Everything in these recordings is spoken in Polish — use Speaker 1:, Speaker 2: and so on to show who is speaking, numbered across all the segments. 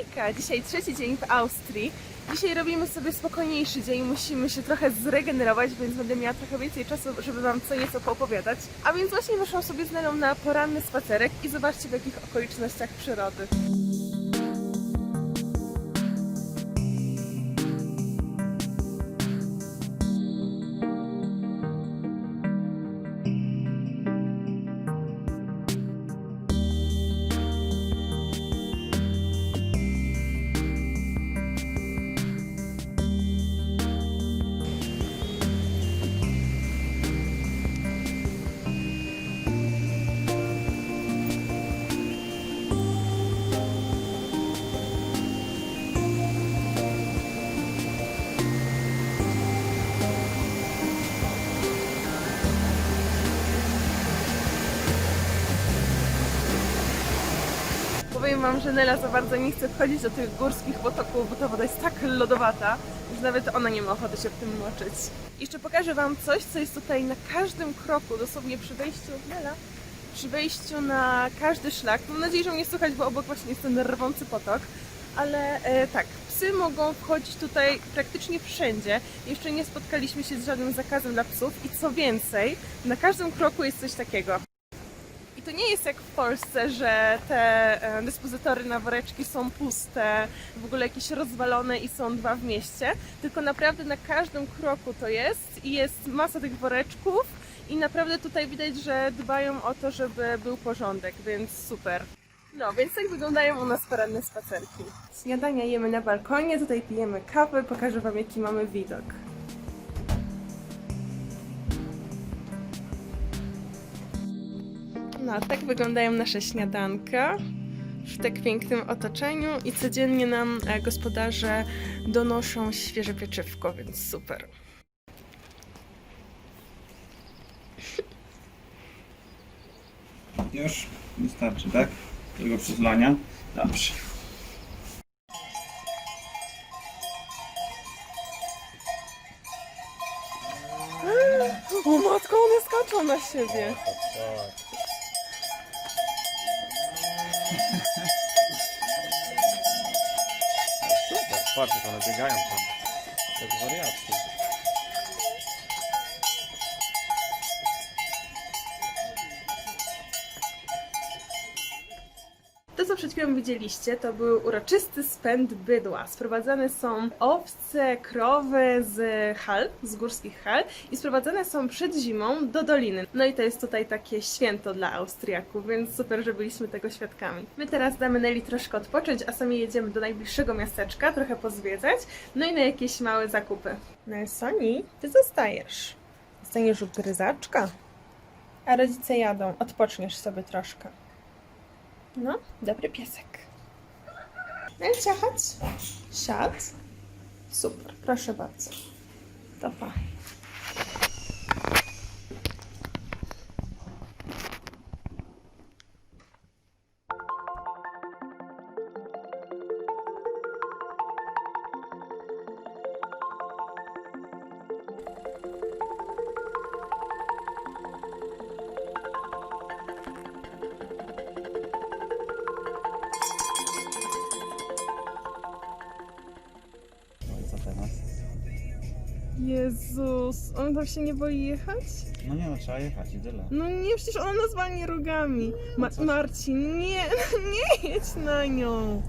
Speaker 1: Hejka! Dzisiaj trzeci dzień w Austrii. Dzisiaj robimy sobie spokojniejszy dzień, musimy się trochę zregenerować, więc będę miała trochę więcej czasu, żeby Wam co nieco poopowiadać. A więc właśnie wyszłam sobie z Nelą na poranny spacerek i zobaczcie w jakich okolicznościach przyrody. Powiem Wam, że Nela za bardzo nie chce wchodzić do tych górskich potoków, bo ta woda jest tak lodowata, że nawet ona nie ma ochoty się w tym moczyć. Jeszcze pokażę Wam coś, co jest tutaj na każdym kroku, dosłownie przy wejściu, Nela, przy wejściu na każdy szlak. Mam nadzieję, że mnie słychać, bo obok właśnie jest ten rwący potok. Ale e, tak, psy mogą wchodzić tutaj praktycznie wszędzie. Jeszcze nie spotkaliśmy się z żadnym zakazem dla psów i co więcej, na każdym kroku jest coś takiego. I to nie jest jak w Polsce, że te e, dyspozytory na woreczki są puste, w ogóle jakieś rozwalone i są dwa w mieście, tylko naprawdę na każdym kroku to jest i jest masa tych woreczków i naprawdę tutaj widać, że dbają o to, żeby był porządek, więc super. No, więc tak wyglądają u nas poranne spacerki. Śniadania jemy na balkonie, tutaj pijemy kawę, pokażę Wam jaki mamy widok. No, tak wyglądają nasze śniadanka w tak pięknym otoczeniu i codziennie nam e, gospodarze donoszą świeże pieczywko, więc super.
Speaker 2: Już wystarczy, tak? Tego przyzlania. Dobrze.
Speaker 1: O matko, one skaczą na siebie.
Speaker 3: Super, patrz jak one biegają tam. Jak wariatki.
Speaker 1: Przed chwilą widzieliście, to był uroczysty spęd bydła. Sprowadzane są owce, krowy z hal, z górskich hal i sprowadzane są przed zimą do doliny. No i to jest tutaj takie święto dla Austriaków, więc super, że byliśmy tego świadkami. My teraz damy Nelly troszkę odpocząć, a sami jedziemy do najbliższego miasteczka, trochę pozwiedzać, no i na jakieś małe zakupy. Nelsoni, ty zostajesz. Zostaniesz u gryzaczka. A rodzice jadą, odpoczniesz sobie troszkę. No, dobry piesek. Nelcia, chodź. Siad. Super, proszę bardzo. To. Jezus, on tam się nie boi jechać?
Speaker 2: No nie no, trzeba jechać i tyle.
Speaker 1: No nie, przecież ona nas walnie rogami. Ma
Speaker 2: co?
Speaker 1: Marcin, nie, nie jedź na nią.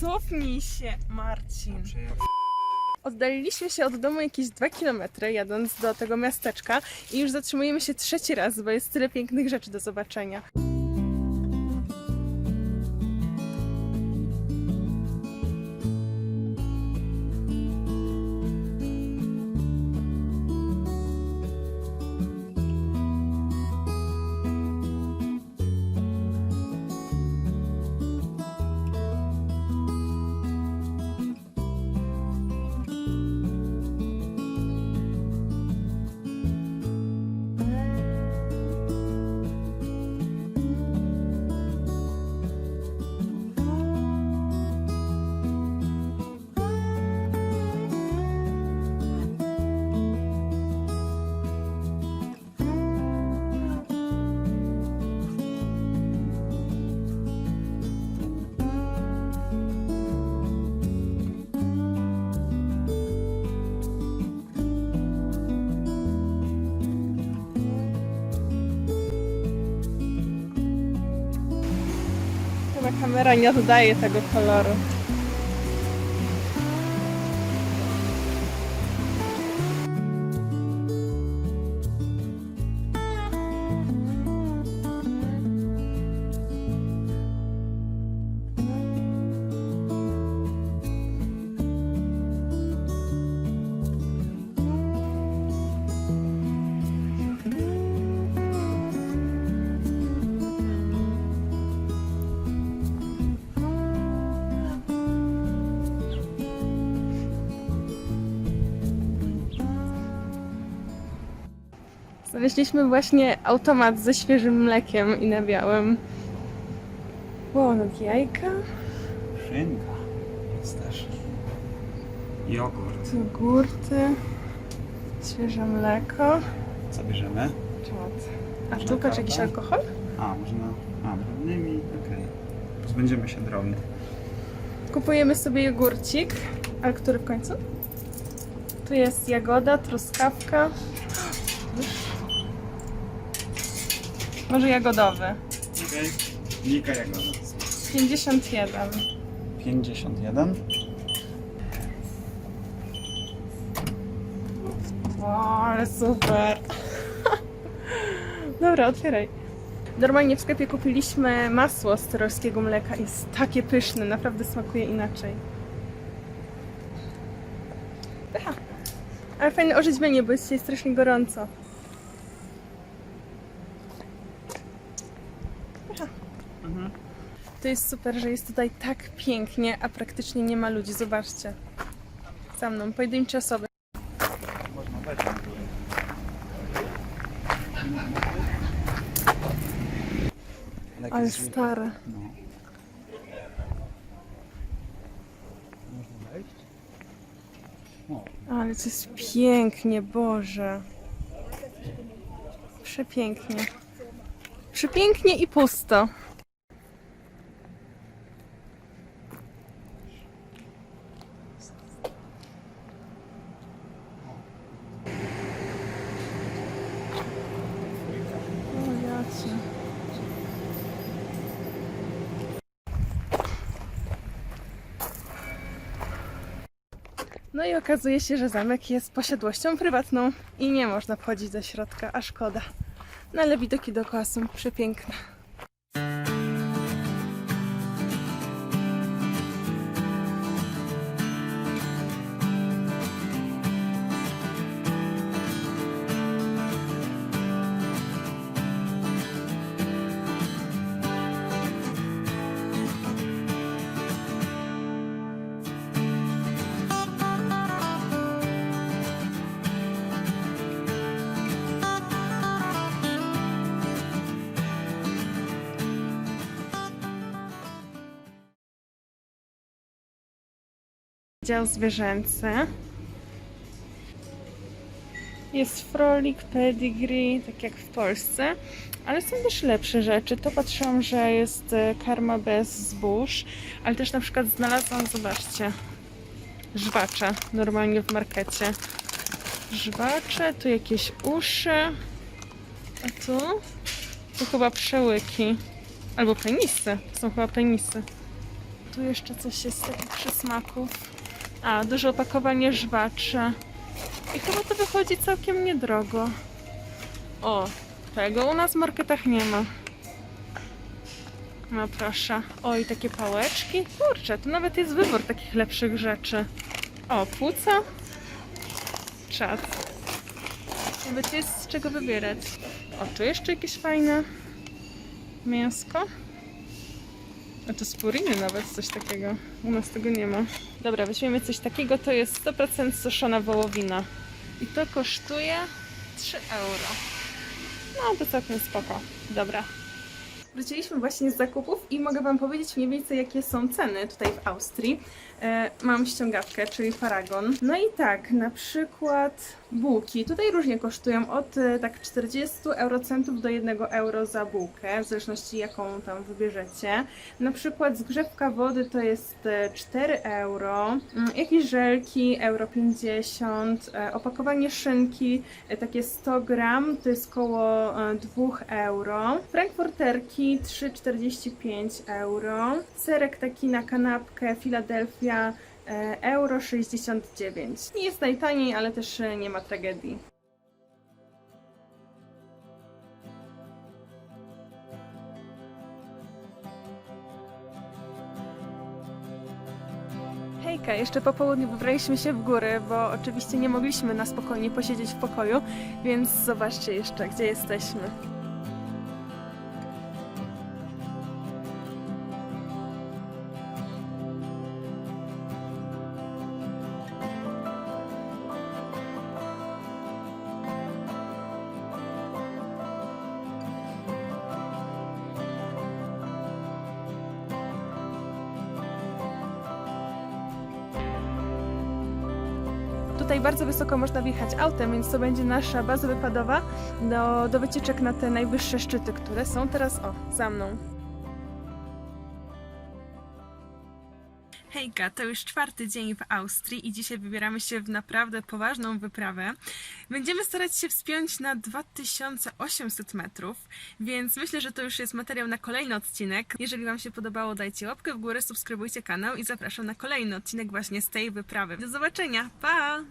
Speaker 1: Cofnij się, Marcin. Oddaliliśmy się od domu jakieś 2 km, jadąc do tego miasteczka i już zatrzymujemy się trzeci raz, bo jest tyle pięknych rzeczy do zobaczenia. Kamera nie oddaje tego koloru. Znaleźliśmy właśnie automat ze świeżym mlekiem i nabiałem. No jajka,
Speaker 2: Szynka jest też. Jogurt.
Speaker 1: jogurty, świeże mleko.
Speaker 2: Co bierzemy?
Speaker 1: Czad. A tu patrz jakiś alkohol?
Speaker 2: A, można... A, drobnymi, okej. Pozbędziemy się drobnych.
Speaker 1: Kupujemy sobie jogurcik. Ale który w końcu? Tu jest jagoda, truskawka. Może jagodowy.
Speaker 2: Okej. Nika jagoda.
Speaker 1: 51.
Speaker 2: 51.
Speaker 1: O, ale super. Dobra, otwieraj. Normalnie w sklepie kupiliśmy masło z tyrolskiego mleka. Jest takie pyszne, naprawdę smakuje inaczej. Pycha. Ale fajne orzeźwienie, bo jest dzisiaj strasznie gorąco.
Speaker 2: Mhm.
Speaker 1: To jest super, że jest tutaj tak pięknie, a praktycznie nie ma ludzi. Zobaczcie. Za mną, pojedyncze osoby.
Speaker 2: Można
Speaker 1: Ale stare.
Speaker 2: No. Można wejść? O,
Speaker 1: Ale to jest pięknie, Boże. Przepięknie. Przepięknie i pusto. O, jacie. No i okazuje się, że zamek jest posiadłością prywatną i nie można wchodzić do środka, a szkoda. No ale widoki dookoła są przepiękne. Dział zwierzęcy. Jest frolik, pedigree, tak jak w Polsce, ale są też lepsze rzeczy. To patrzyłam, że jest e, karma bez zbóż, ale też na przykład znalazłam, zobaczcie, żwacze normalnie w markecie. Żwacze, tu jakieś uszy, a tu? Tu chyba przełyki, albo penisy, to są chyba penisy. Tu jeszcze coś jest z takich przysmaków. A, duże opakowanie żwaczy. I chyba to wychodzi całkiem niedrogo. O, tego u nas w marketach nie ma. No proszę. O, i takie pałeczki. Kurczę, tu nawet jest wybór takich lepszych rzeczy. O, płuca. Czad. Nawet jest z czego wybierać. O, tu jeszcze jakieś fajne mięsko. A to z puriny nawet coś takiego. U nas tego nie ma. Dobra, weźmiemy coś takiego. To jest 100% suszona wołowina. I to kosztuje 3 euro. No to całkiem spoko. Dobra. Wróciliśmy właśnie z zakupów i mogę Wam powiedzieć mniej więcej jakie są ceny tutaj w Austrii. E, mam ściągawkę, czyli Paragon. No i tak, na przykład bułki. Tutaj różnie kosztują od e, tak 40 eurocentów do 1 euro za bułkę, w zależności jaką tam wybierzecie. Na przykład zgrzewka wody to jest e, 4 euro, Mm, jakieś żelki euro 50, e, opakowanie szynki e, takie 100 gram to jest koło e, 2 euro. Frankfurterki Serki 3,45 euro. Serek taki na kanapkę Philadelphia e, euro 69. Nie jest najtaniej, ale też e, nie ma tragedii. Hejka, jeszcze po południu wybraliśmy się w góry, bo oczywiście nie mogliśmy na spokojnie posiedzieć w pokoju, więc zobaczcie jeszcze, gdzie jesteśmy. Tutaj bardzo wysoko można wjechać autem, więc to będzie nasza baza wypadowa do, do wycieczek na te najwyższe szczyty, które są teraz, o, za mną. Hejka, to już czwarty dzień w Austrii i dzisiaj wybieramy się w naprawdę poważną wyprawę. Będziemy starać się wspiąć na 2800 metrów, więc myślę, że to już jest materiał na kolejny odcinek. Jeżeli Wam się podobało, dajcie łapkę w górę, subskrybujcie kanał i zapraszam na kolejny odcinek właśnie z tej wyprawy. Do zobaczenia, pa!